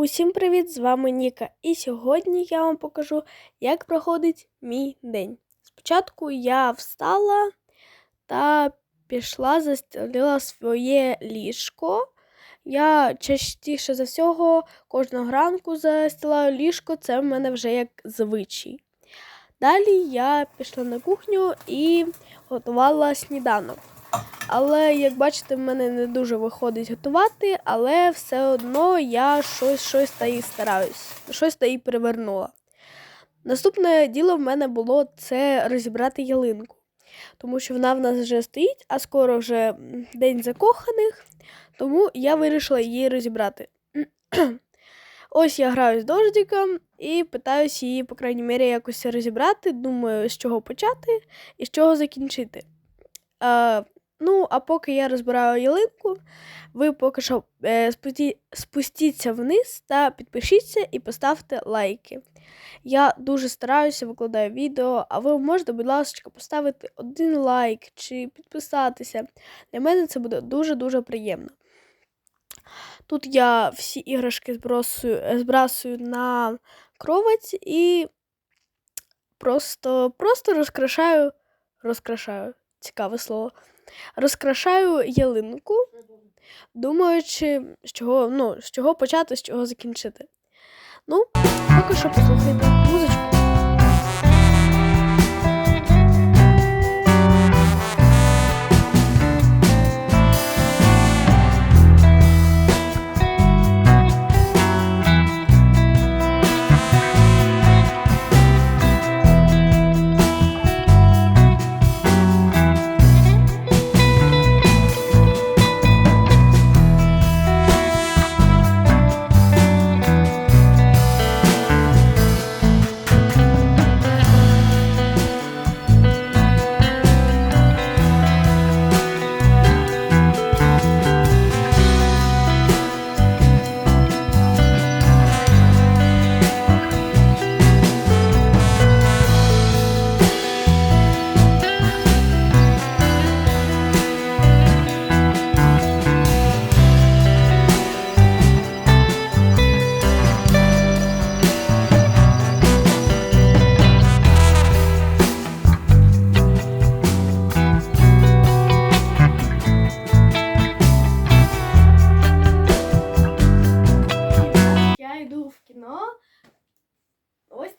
Усім привіт! З вами Ніка. І сьогодні я вам покажу, як проходить мій день. Спочатку я встала та пішла, застелила своє ліжко. Я частіше за всього кожного ранку застилаю ліжко, це в мене вже як звичай. Далі я пішла на кухню і готувала сніданок. Але, як бачите, в мене не дуже виходить готувати, але все одно я щось щось та і стараюсь, щось та і перевернула. Наступне діло в мене було це розібрати ялинку, тому що вона в нас вже стоїть, а скоро вже день закоханих, тому я вирішила її розібрати. Ось я граю з дождиком і питаюсь її, по крайній мірі, якось розібрати. Думаю, з чого почати і з чого закінчити. Ну, а поки я розбираю ялинку, ви поки що е, спусті, спустіться вниз та підпишіться і поставте лайки. Я дуже стараюся, викладаю відео, а ви можете, будь ласка, поставити один лайк чи підписатися. Для мене це буде дуже-дуже приємно. Тут я всі іграшки збросую, збрасую на кровать і просто, просто розкрашаю, розкрашаю, цікаве слово. Розкрашаю ялинку, думаючи, з чого, ну, з чого почати, з чого закінчити. Ну, поки що послухайте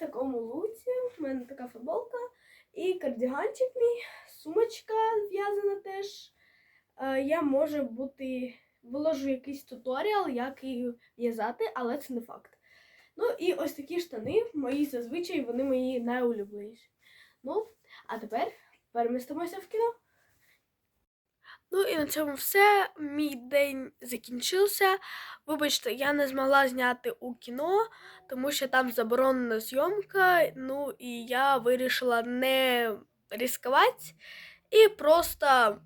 такому луці. У мене така футболка. І кардіганчик мій, сумочка зв'язана теж. Е, я може бути. Виложу якийсь туторіал, як її в'язати, але це не факт. Ну і ось такі штани, мої зазвичай, вони мої найулюбленіші. Ну, а тепер перемістимося в кіно. Ну і на цьому все. Мій день закінчився. Вибачте, я не змогла зняти у кіно, тому що там заборонена зйомка. Ну і я вирішила не ризикувати і просто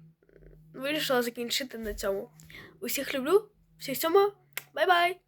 вирішила закінчити на цьому. Усіх люблю, всіх цьому, бай-бай!